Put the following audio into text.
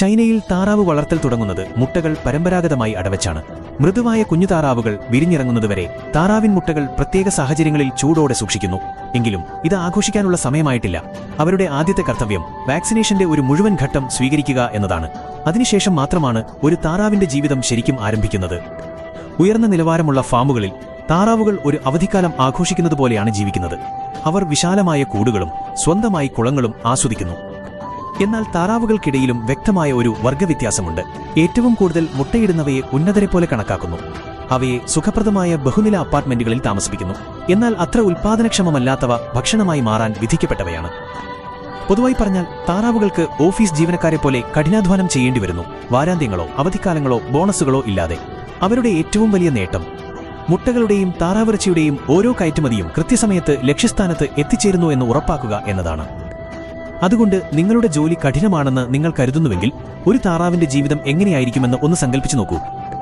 ചൈനയിൽ താറാവ് വളർത്തൽ തുടങ്ങുന്നത് മുട്ടകൾ പരമ്പരാഗതമായി അടവച്ചാണ്. മൃദുവായ കുഞ്ഞു താറാവുകൾ വിരിഞ്ഞിറങ്ങുന്നതുവരെ താറാവിൻ മുട്ടകൾ പ്രത്യേക സാഹചര്യങ്ങളിൽ ചൂടോടെ സൂക്ഷിക്കുന്നു. എങ്കിലും ഇത് ആഘോഷിക്കാനുള്ള സമയമായിട്ടില്ല. അവരുടെ ആദ്യത്തെ കർത്തവ്യം വാക്സിനേഷന്റെ ഒരു മുഴുവൻ ഘട്ടം സ്വീകരിക്കുക എന്നതാണ്. അതിനുശേഷം മാത്രമാണ് ഒരു താറാവിന്റെ ജീവിതം ശരിക്കും ആരംഭിക്കുന്നത്. ഉയർന്ന നിലവാരമുള്ള ഫാമുകളിൽ താറാവുകൾ ഒരു അവധിക്കാലം ആഘോഷിക്കുന്നതുപോലെയാണ് ജീവിക്കുന്നത്. അവർ വിശാലമായ കൂടുകളും സ്വന്തമായി കുളങ്ങളും ആസ്വദിക്കുന്നു. എന്നാൽ താറാവുകൾക്കിടയിലും വ്യക്തമായ ഒരു വർഗവ്യത്യാസമുണ്ട്. ഏറ്റവും കൂടുതൽ മുട്ടയിടുന്നവയെ ഉന്നതരെ പോലെ കണക്കാക്കുന്നു. അവയെ സുഖപ്രദമായ ബഹുനില അപ്പാർട്ട്മെന്റുകളിൽ താമസിപ്പിക്കുന്നു. എന്നാൽ അത്ര ഉൽപാദനക്ഷമമല്ലാത്തവ ഭക്ഷണമായി മാറാൻ വിധിക്കപ്പെട്ടവയാണ്. പൊതുവായി പറഞ്ഞാൽ താറാവുകൾക്ക് ഓഫീസ് ജീവനക്കാരെ പോലെ കഠിനാധ്വാനം ചെയ്യേണ്ടി വരുന്നു. വാരാന്ത്യങ്ങളോ അവധിക്കാലങ്ങളോ ബോണസുകളോ ഇല്ലാതെ. അവരുടെ ഏറ്റവും വലിയ നേട്ടം. മുട്ടകളുടെയും താറാവിറച്ചിയുടെയും ഓരോ കയറ്റുമതിയും കൃത്യസമയത്ത് ലക്ഷ്യസ്ഥാനത്ത് എത്തിച്ചേരുന്നു എന്ന് ഉറപ്പാക്കുക എന്നതാണ്. അതുകൊണ്ട് നിങ്ങളുടെ ജോലി കഠിനമാണെന്ന് നിങ്ങൾ കരുതുന്നുവെങ്കിൽ ഒരു താറാവിന്റെ ജീവിതം എങ്ങനെയായിരിക്കുമെന്ന് ഒന്ന് സങ്കല്പിച്ചു നോക്കൂ.